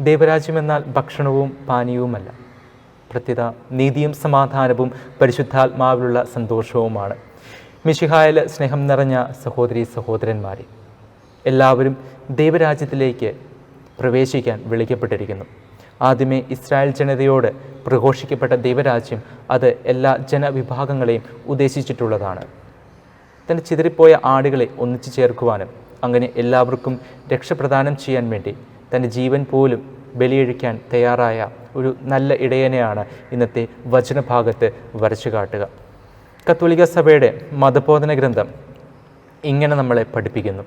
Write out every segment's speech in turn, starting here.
ദൈവരാജ്യമെന്നാൽ ഭക്ഷണവും പാനീയവുമല്ല. പ്രത്യേക നീതിയും സമാധാനവും പരിശുദ്ധാത്മാവിലുള്ള സന്തോഷവുമാണ്. മിശിഹായിൽ സ്നേഹം നിറഞ്ഞ സഹോദരി സഹോദരന്മാരെ എല്ലാവരും ദൈവരാജ്യത്തിലേക്ക് പ്രവേശിക്കാൻ വിളിക്കപ്പെട്ടിരിക്കുന്നു. ആദ്യമേ ഇസ്രായേൽ ജനതയോട് പ്രഘോഷിക്കപ്പെട്ട ദൈവരാജ്യം അത് എല്ലാ ജനവിഭാഗങ്ങളെയും ഉദ്ദേശിച്ചിട്ടുള്ളതാണ്. തന്റെ ചിതറിപ്പോയ ആടുകളെ ഒന്നിച്ചു ചേർക്കുവാനും അങ്ങനെ എല്ലാവർക്കും രക്ഷപ്രദാനം ചെയ്യാൻ വേണ്ടി തന്റെ ജീവൻ പോലും ബലിയഴിക്കാൻ തയ്യാറായ ഒരു നല്ല ഇടയനെയാണ് ഇന്നത്തെ വചനഭാഗത്ത് വരച്ചു കാട്ടുക. കത്തോലിക്ക സഭയുടെ മതബോധന ഗ്രന്ഥം ഇങ്ങനെ നമ്മളെ പഠിപ്പിക്കുന്നു.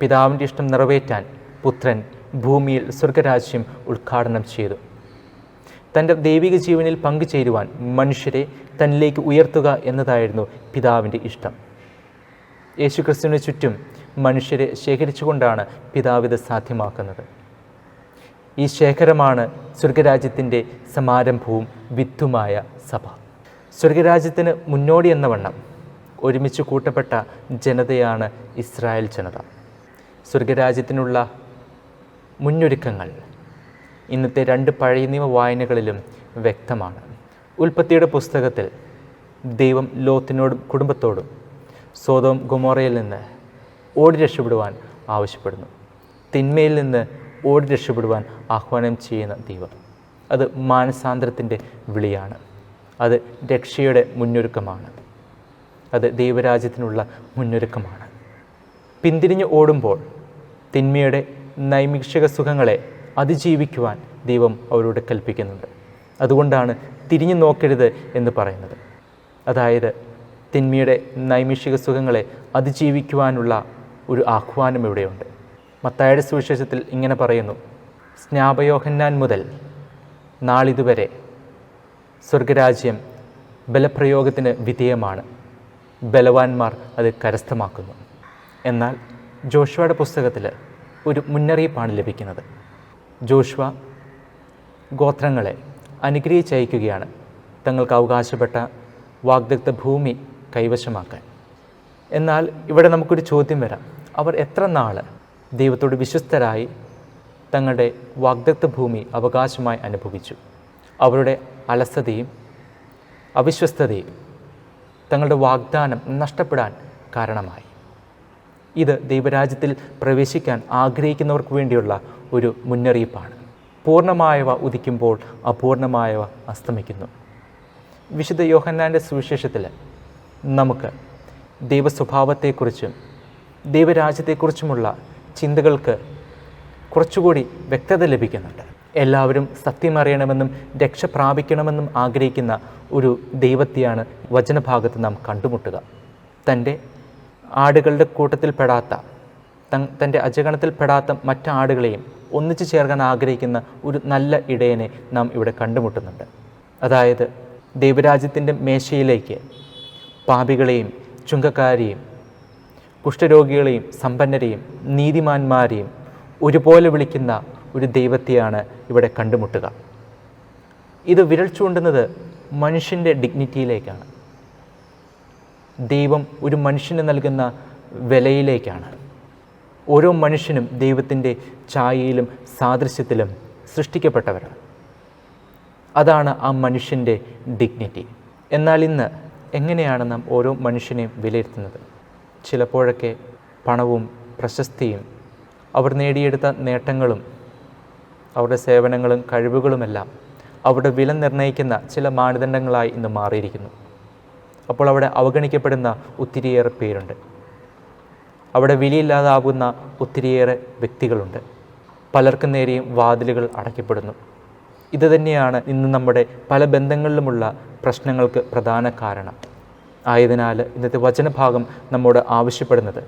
പിതാവിന്റെ ഇഷ്ടം നിറവേറ്റാൻ പുത്രൻ ഭൂമിയിൽ സ്വർഗരാജ്യം ഉദ്ഘാടനം ചെയ്തു. തന്റെ ദൈവിക ജീവനിൽ പങ്കുചേരുവാൻ മനുഷ്യരെ തന്നിലേക്ക് ഉയർത്തുക എന്നതായിരുന്നു പിതാവിന്റെ ഇഷ്ടം. യേശുക്രിസ്തുവിന് ചുറ്റും മനുഷ്യരെ ശേഖരിച്ചുകൊണ്ടാണ് പിതാവ് ഇത് സാധ്യമാക്കുന്നത്. ഈ ശേഖരമാണ് സ്വർഗരാജ്യത്തിന്റെ സമാരംഭവും വിത്തുമായ സഭ. സ്വർഗരാജ്യത്തിന് മുന്നോടി എന്ന വണ്ണം ഒരുമിച്ച് കൂട്ടപ്പെട്ട ജനതയാണ് ഇസ്രായേൽ ജനത. സ്വർഗരാജ്യത്തിനുള്ള മുന്നൊരുക്കങ്ങൾ ഇന്നത്തെ രണ്ട് പഴയ നിയമ വായനകളിലും വ്യക്തമാണ്. ഉൽപ്പത്തിയുടെ പുസ്തകത്തിൽ ദൈവം ലോത്തിനോടും കുടുംബത്തോടും സ്വതവും ഗുമോറയിൽ നിന്ന് ഓടി രക്ഷപ്പെടുവാൻ ആവശ്യപ്പെടുന്നു. തിന്മയിൽ നിന്ന് ഓടി രക്ഷപ്പെടുവാൻ ആഹ്വാനം ചെയ്യുന്ന ദൈവം. അത് മാനസാന്തരത്തിന്റെ വിളിയാണ്. അത് രക്ഷയുടെ മുന്നൊരുക്കമാണ്. അത് ദൈവരാജ്യത്തിനുള്ള മുന്നൊരുക്കമാണ്. പിന്തിരിഞ്ഞ് ഓടുമ്പോൾ തിന്മയുടെ നൈമിക്ഷിക സുഖങ്ങളെ അതിജീവിക്കുവാൻ ദൈവം അവരോട് കൽപ്പിക്കുന്നുണ്ട്. അതുകൊണ്ടാണ് തിരിഞ്ഞു നോക്കരുത് എന്ന് പറയുന്നത്. അതായത് തിന്മയുടെ നൈമിഷിക സുഖങ്ങളെ അതിജീവിക്കുവാനുള്ള ഒരു ആഹ്വാനം ഇവിടെയുണ്ട്. മത്തായുടെ സുവിശേഷത്തിൽ ഇങ്ങനെ പറയുന്നു. സ്നാപയോഹന്നാൻ മുതൽ നാളിതുവരെ സ്വർഗരാജ്യം ബലപ്രയോഗത്തിന് വിധേയമാണ്. ബലവാന്മാർ അത് കരസ്ഥമാക്കുന്നു. എന്നാൽ ജോഷുവയുടെ പുസ്തകത്തിൽ ഒരു മുന്നറിയിപ്പാണ് ലഭിക്കുന്നത്. ജോഷുവ ഗോത്രങ്ങളെ അനുഗ്രഹിച്ചയക്കുകയാണ് തങ്ങൾക്ക് അവകാശപ്പെട്ട വാഗ്ദഗ്ധ ഭൂമി കൈവശമാക്കാൻ. എന്നാൽ ഇവിടെ നമുക്കൊരു ചോദ്യം വരാം. അവർ എത്ര നാൾ ദൈവത്തോട് വിശ്വസ്തരായി തങ്ങളുടെ വാഗ്ദത്ത ഭൂമി അവകാശമായി അനുഭവിച്ചു. അവരുടെ അലസതയും അവിശ്വസ്തതയും തങ്ങളുടെ വാഗ്ദാനം നഷ്ടപ്പെടാൻ കാരണമായി. ഇത് ദൈവരാജ്യത്തിൽ പ്രവേശിക്കാൻ ആഗ്രഹിക്കുന്നവർക്ക് വേണ്ടിയുള്ള ഒരു മുന്നറിയിപ്പാണ്. പൂർണമായവ ഉദിക്കുമ്പോൾ അപൂർണമായവ അസ്തമിക്കുന്നു. വിശുദ്ധ യോഹന്നാന്റെ സുവിശേഷത്തിൽ നമുക്ക് ദൈവസ്വഭാവത്തെക്കുറിച്ചും ദൈവരാജ്യത്തെക്കുറിച്ചുമുള്ള ചിന്തകൾക്ക് കുറച്ചുകൂടി വ്യക്തത ലഭിക്കുന്നുണ്ട്. എല്ലാവരും സത്യമറിയണമെന്നും രക്ഷ പ്രാപിക്കണമെന്നും ആഗ്രഹിക്കുന്ന ഒരു ദൈവത്തെയാണ് വചനഭാഗത്ത് നാം കണ്ടുമുട്ടുക. തന്റെ ആടുകളുടെ കൂട്ടത്തിൽപ്പെടാത്ത തൻ- തന്റെ അജഗണത്തിൽപ്പെടാത്ത മറ്റാടുകളെയും ഒന്നിച്ചു ചേർക്കാൻ ആഗ്രഹിക്കുന്ന ഒരു നല്ല ഇടയനെ നാം ഇവിടെ കണ്ടുമുട്ടുന്നുണ്ട്. അതായത് ദൈവരാജ്യത്തിന്റെ മേശയിലേക്ക് പാപികളെയും ചുങ്കക്കാരെയും കുഷ്ഠരോഗികളെയും സമ്പന്നരെയും നീതിമാന്മാരെയും ഒരുപോലെ വിളിക്കുന്ന ഒരു ദൈവത്തെയാണ് ഇവിടെ കണ്ടുമുട്ടുക. ഇത് വിരൽ ചൂണ്ടുന്നത് മനുഷ്യന്റെ ഡിഗ്നിറ്റിയിലേക്കാണ് ദൈവം ഒരു മനുഷ്യന് നൽകുന്ന വിലയിലേക്കാണ്. ഓരോ മനുഷ്യനും ദൈവത്തിന്റെ ഛായയിലും സാദൃശ്യത്തിലും സൃഷ്ടിക്കപ്പെട്ടവരാണ്. അതാണ് ആ മനുഷ്യന്റെ ഡിഗ്നിറ്റി എന്നാൽ ഇന്ന് എങ്ങനെയാണ് നാം ഓരോ മനുഷ്യനെയും വിലയിരുത്തുന്നത്? ചിലപ്പോഴൊക്കെ പണവും പ്രശസ്തിയും അവർ നേടിയെടുത്ത നേട്ടങ്ങളും അവരുടെ സേവനങ്ങളും കഴിവുകളുമെല്ലാം അവരുടെ വില നിർണയിക്കുന്ന ചില മാനദണ്ഡങ്ങളായി ഇന്ന് മാറിയിരിക്കുന്നു. അപ്പോൾ അവിടെ അവഗണിക്കപ്പെടുന്ന ഒത്തിരിയേറെ പേരുണ്ട്. അവിടെ വിലയില്ലാതാവുന്ന ഒത്തിരിയേറെ വ്യക്തികളുണ്ട്. പലർക്കും നേരെയും വാതിലുകൾ അടയ്ക്കപ്പെടുന്നു. ഇത് തന്നെയാണ് ഇന്ന് നമ്മുടെ പല ബന്ധങ്ങളിലുമുള്ള പ്രശ്നങ്ങൾക്ക് പ്രധാന കാരണം. ആയതിനാൽ ഇന്നത്തെ വചനഭാഗം നമ്മോട് ആവശ്യപ്പെടുന്നത്.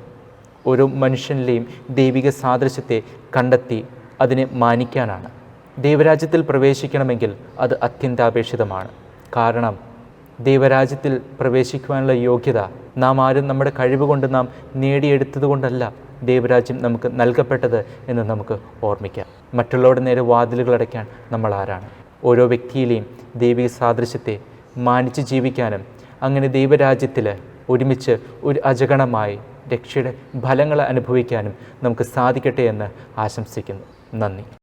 ഒരു മനുഷ്യനിലെയും ദൈവിക സാദൃശ്യത്തെ കണ്ടെത്തി അതിനെ മാനിക്കാനാണ്. ദൈവരാജ്യത്തിൽ പ്രവേശിക്കണമെങ്കിൽ അത് അത്യന്താപേക്ഷിതമാണ്. കാരണം ദൈവരാജ്യത്തിൽ പ്രവേശിക്കുവാനുള്ള യോഗ്യത നാം ആരും നമ്മുടെ കഴിവുകൊണ്ട് നാം നേടിയെടുത്തതുകൊണ്ടല്ല ദൈവരാജ്യം നമുക്ക് നൽകപ്പെട്ടത് എന്ന് നമുക്ക് ഓർമ്മിക്കാം. മറ്റുള്ളവരുടെ നേരെ വാതിലുകൾ അടയ്ക്കാൻ നമ്മൾ ആരാണ്? ഓരോ വ്യക്തിയിലെയും ദൈവിക സാദൃശ്യത്തെ മാനിച്ച് ജീവിക്കാനും അങ്ങനെ ദൈവരാജ്യത്തിൽ ഒരുമിച്ച് ഒരു അജഗണമായി രക്ഷയുടെ ഫലങ്ങൾ അനുഭവിക്കാനും നമുക്ക് സാധിക്കട്ടെ എന്ന് ആശംസിക്കുന്നു. നന്ദി.